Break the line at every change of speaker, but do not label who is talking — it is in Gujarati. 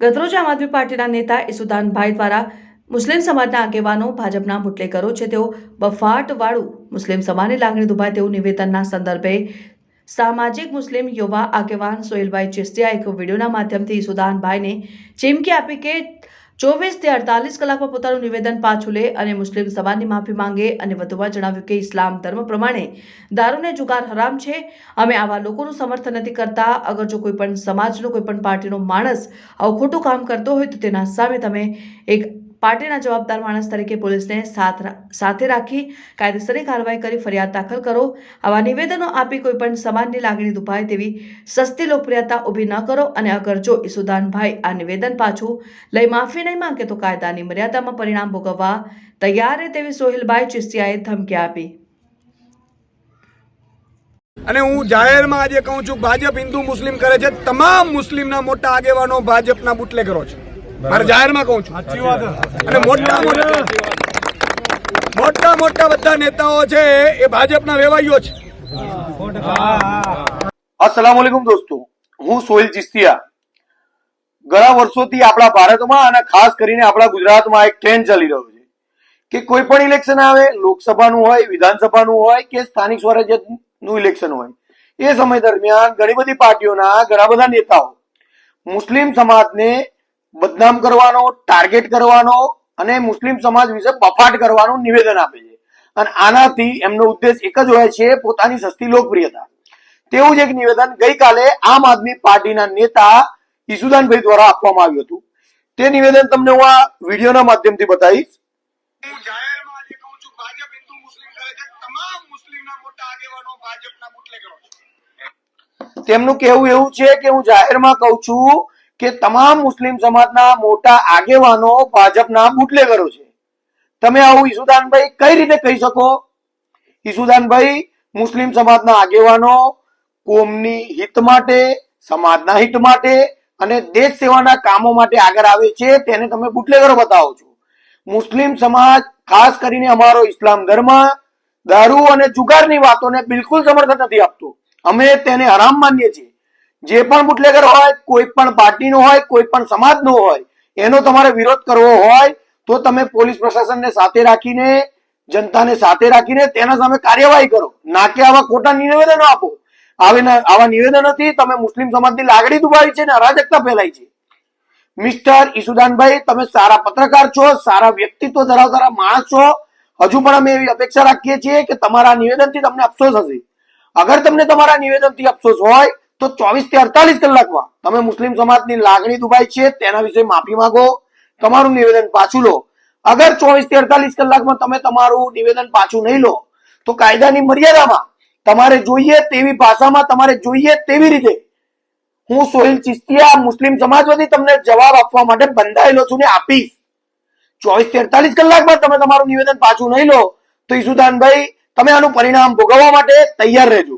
ગતરોજ આમ આદમી પાર્ટીના નેતા ઈસુદાનભાઈ દ્વારા મુસ્લિમ સમાજના આગેવાનો ભાજપના બુટલેગરો છે તેઓ બફાટવાળું મુસ્લિમ સમાજની લાગણી દુભાય તેવું નિવેદનના સંદર્ભે સામાજિક મુસ્લિમ યુવા આગેવાન સોહેલભાઈ ચિસ્તિયા એક વિડીયોના માધ્યમથી ઈસુદાનભાઈને ચીમકી આપી કે ચોવીસથી અડતાલીસ કલાકમાં પોતાનું નિવેદન પાછું લે અને મુસ્લિમ સમાજની માફી માંગે અને વધુમાં જણાવ્યું કે ઇસ્લામ ધર્મ પ્રમાણે દારૂને જુગાર હરામ છે. અમે આવા લોકોનું સમર્થન નથી કરતા. અગર જો કોઈ પણ સમાજનો, કોઈ પણ પાર્ટીનો માણસ આવું ખોટું કામ કરતો હોય તો તેના સામે તમે એક પાર્ટીના જવાબદાર માણસ તરીકે પોલીસને સાથે રાખી કાયદેસરની કાર્યવાહી કરી, ફરિયાદ દાખલ કરો. આવા નિવેદનો આપી કોઈ પણ સમાજની લાગણી દુભાય તેવી સસ્તી લોકપ્રિયતા ઊભી ન કરો અને અગર જો ઈસુદાનભાઈ આ નિવેદન પાછું લઈ માફી નહીં માંગે તો કાયદાની મર્યાદામાં પરિણામ ભોગવવા તૈયાર તેવી સોહિલભાઈ ચિસ્તિયાએ ધમકી આપી.
અને હું જાહેરમાં આજે કહું છું, ભાજપ હિન્દુ મુસ્લિમ કરે છે, તમામ મુસ્લિમના મોટા આગેવાનો ભાજપના બુટલેગરો છે. મારે જાહેરમાં કહું છું. અને મોટા મોટા મોટા મોટા બધા નેતાઓ છે એ ભાજપના વેવાઈઓ છે.
અસલામ વાલેકુમ દોસ્તો. હું સોહિલ ચિસ્તિયા. ઘણા વર્ષોથી આપણા ભારતમાં અને ખાસ કરીને આપણા ગુજરાતમાં એક ટ્રેન્ડ ચાલી રહ્યો છે કે કોઈ પણ ઇલેક્શન આવે લોકસભાનું હોય વિધાનસભાનું હોય કે સ્થાનિક સ્વરાજ્યનું ઇલેક્શન હોય એ સમય દરમિયાન ઘણી બધી પાર્ટીઓના ઘણા બધા નેતાઓ મુસ્લિમ સમાજને બદનામ કરવાનો ટાર્ગેટ કરવાનો અને મુસ્લિમ સમાજ વિશે બફાટ કરવાનું નિવેદન આપે છે. અને આનાથી એમનો ઉદ્દેશ એક જ હોય છે પોતાની સસ્તી લોકપ્રિયતા. તેવું જ એક નિવેદન ગઈકાલે આમ આદમી પાર્ટીના નેતા ઈસુદાનભાઈ દ્વારા આપવામાં આવ્યું હતું. તે નિવેદન તમને હું આ વિડીયોના માધ્યમથી બતાવીશ. તેમનું કહેવું એવું છે કે હું જાહેરમાં કહું છું કે તમામ મુસ્લિમ સમાજના મોટા આગેવાનો ભાજપના બુટલેગરો છે. તમે આવું ઈસુદાનભાઈ કઈ રીતે કહી શકો? ઈસુદાનભાઈ, મુસ્લિમ સમાજના આગેવાનો કોમની હિત માટે, સમાજના હિત માટે અને દેશ સેવાના કામો માટે આગળ આવે છે તેને તમે બુટલેગરો બતાવો છો. મુસ્લિમ સમાજ, ખાસ કરીને અમારો ઇસ્લામ ધર્મ, દારૂ અને જુગારની વાતોને બિલકુલ સમર્થન નથી આપતો. અમે તેને હરામ માનીએ છીએ. જે પણ બુટલેગર હોય, કોઈ પણ પાર્ટીનો હોય, કોઈ પણ સમાજનો હોય, એનો તમારે વિરોધ કરવો હોય, તો તમે પોલીસ પ્રશાસનને સાથે રાખીને, જનતાને સાથે રાખીને તેના સામે કાર્યવાહી કરો. ના કે આવા ખોટા નિવેદનો આપો. આવે નિવેદનોથી તમે મુસ્લિમ સમાજની લાગણી દુભાવી છે અને અરાજકતા ફેલાઈ છે. મિસ્ટર ઈસુદાનભાઈ, તમે સારા પત્રકાર છો, સારા વ્યક્તિત્વ ધરાવતા માણસ છો. હજુ પણ અમે એવી અપેક્ષા રાખીએ છીએ કે તમારા નિવેદનથી તમને અફસોસ હશે. અગર તમને તમારા નિવેદનથી અફસોસ હોય તો ચોવીસથી અડતાલીસ કલાકમાં તમે મુસ્લિમ સમાજની લાગણી દુભાઈ છે, તેના વિશે માફી માંગો, તમારું નિવેદન પાછું લો. અગર ચોવીસથી અડતાલીસ કલાકમાં તમે તમારું નિવેદન પાછું નહીં લો, તો કાયદાની મર્યાદામાં તમારે જોઈએ તેવી ભાષામાં તમારે જોઈએ તેવી રીતે. હું સોહિલ ચિસ્તિયા, મુસ્લિમ સમાજ તમને જવાબ આપવા માટે બંધાયેલો છું ને આપીશ. ચોવીસથી અડતાલીસ કલાકમાં તમે તમારું નિવેદન પાછું નહીં લો, તો ઈસુદાનભાઈ, તમે આનું પરિણામ ભોગવવા માટે તૈયાર રહેજો.